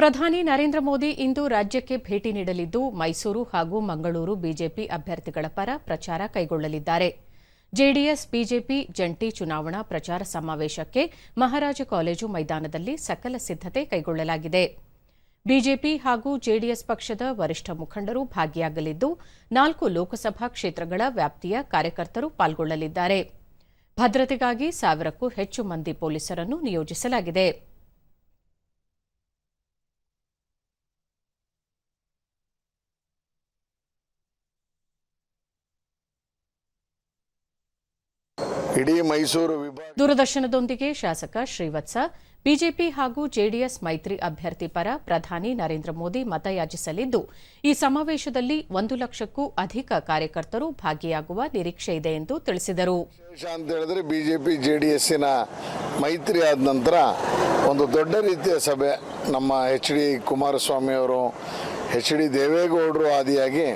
ಪ್ರಧಾನಿ ನರೇಂದ್ರ ಮೋದಿ ಇಂದು ರಾಜ್ಯಕ್ಕೆ ಭೇಟಿ ನೀಡಲಿದ್ದು, ಮೈಸೂರು ಹಾಗೂ ಮಂಗಳೂರು ಬಿಜೆಪಿ ಅಭ್ಯರ್ಥಿಗಳ ಪರ ಪ್ರಚಾರ ಕೈಗೊಳ್ಳಲಿದ್ದಾರೆ. ಜೆಡಿಎಸ್, ಬಿಜೆಪಿ ಜಂಟಿ ಚುನಾವಣಾ ಪ್ರಚಾರ ಸಮಾವೇಶಕ್ಕೆ ಮಹಾರಾಜ ಕಾಲೇಜು ಮೈದಾನದಲ್ಲಿ ಸಕಲ ಸಿದ್ದತೆ ಕೈಗೊಳ್ಳಲಾಗಿದೆ. ಬಿಜೆಪಿ ಹಾಗೂ ಜೆಡಿಎಸ್ ಪಕ್ಷದ ವರಿಷ್ಠ ಮುಖಂಡರು ಭಾಗಿಯಾಗಲಿದ್ದು, ನಾಲ್ಕು ಲೋಕಸಭಾ ಕ್ಷೇತ್ರಗಳ ವ್ಯಾಪ್ತಿಯ ಕಾರ್ಯಕರ್ತರು ಪಾಲ್ಗೊಳ್ಳಲಿದ್ದಾರೆ. ಭದ್ರತೆಗಾಗಿ ಸಾವಿರಕ್ಕೂ ಹೆಚ್ಚು ಮಂದಿ ಪೊಲೀಸರನ್ನು ನಿಯೋಜಿಸಲಾಗಿದೆ. ಇಡೀ ಮೈಸೂರು ವಿಭಾಗ ದೂರದರ್ಶನದೊಂದಿಗೆ ಶಾಸಕ ಶ್ರೀವತ್ಸ ಬಿಜೆಪಿ ಹಾಗೂ ಜೆಡಿಎಸ್ ಮೈತ್ರಿ ಅಭ್ಯರ್ಥಿ ಪರ ಪ್ರಧಾನಿ ನರೇಂದ್ರ ಮೋದಿ ಮತಯಾಚಿಸಲಿದ್ದು ಈ ಸಮಾವೇಶದಲ್ಲಿ ಒಂದು ಲಕ್ಷಕ್ಕೂ ಅಧಿಕ ಕಾರ್ಯಕರ್ತರು ಭಾಗಿಯಾಗುವ ನಿರೀಕ್ಷೆ ಇದೆ ಎಂದು ತಿಳಿಸಿದರು. ಅಂತ ಹೇಳಿದ್ರೆ ಬಿಜೆಪಿ ಜೆಡಿಎಸ್ ಡಿ ಮೈತ್ರಿ ಆದ ನಂತರ ಒಂದು ದೊಡ್ಡ ರೀತಿಯ ಸಭೆ ನಮ್ಮ ಎಚ್ ಡಿ ಕುಮಾರಸ್ವಾಮಿ ಅವರು ಎಚ್ ಡಿ ದೇವೇಗೌಡರು ಆದಿಯಾಗಿ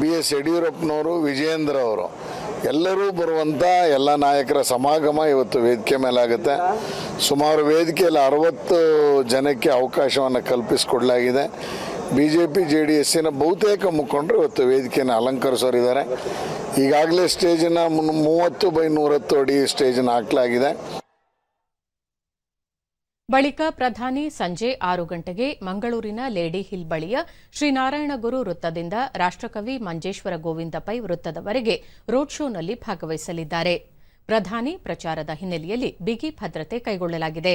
ಬಿ ಎಸ್ ಯಡಿಯೂರಪ್ಪನವರು ವಿಜಯೇಂದ್ರ ಅವರು ಎಲ್ಲರೂ ಬರುವಂಥ ಎಲ್ಲ ನಾಯಕರ ಸಮಾಗಮ ಇವತ್ತು ವೇದಿಕೆ ಮೇಲಾಗುತ್ತೆ. ಸುಮಾರು ವೇದಿಕೆಯಲ್ಲಿ ಅರವತ್ತು ಜನಕ್ಕೆ ಅವಕಾಶವನ್ನು ಕಲ್ಪಿಸಿಕೊಡಲಾಗಿದೆ. B J P J D ಎಸ್ಸಿನ ಬಹುತೇಕ ಮುಖಂಡರು ಇವತ್ತು ವೇದಿಕೆಯನ್ನು ಅಲಂಕರಿಸೋರಿದ್ದಾರೆ. ಈಗಾಗಲೇ ಸ್ಟೇಜನ್ನು ಮೂವತ್ತು ಬೈ ನೂರತ್ತು ಅಡಿ ಸ್ಟೇಜನ್ನು ಹಾಕಲಾಗಿದೆ. ಬಳಿಕ ಪ್ರಧಾನಿ ಸಂಜೆ ಆರು ಗಂಟೆಗೆ ಮಂಗಳೂರಿನ ಲೇಡಿ ಹಿಲ್ ಬಳಿಯ ಶ್ರೀನಾರಾಯಣಗುರು ವೃತ್ತದಿಂದ ರಾಷ್ಟ್ರಕವಿ ಮಂಜೇಶ್ವರ ಗೋವಿಂದ ಪೈ ವೃತ್ತದವರೆಗೆ ರೋಡ್ ಶೋನಲ್ಲಿ ಭಾಗವಹಿಸಲಿದ್ದಾರೆ. ಪ್ರಧಾನಿ ಪ್ರಚಾರದ ಹಿನ್ನೆಲೆಯಲ್ಲಿ ಬಿಗಿ ಭದ್ರತೆ ಕೈಗೊಳ್ಳಲಾಗಿದೆ.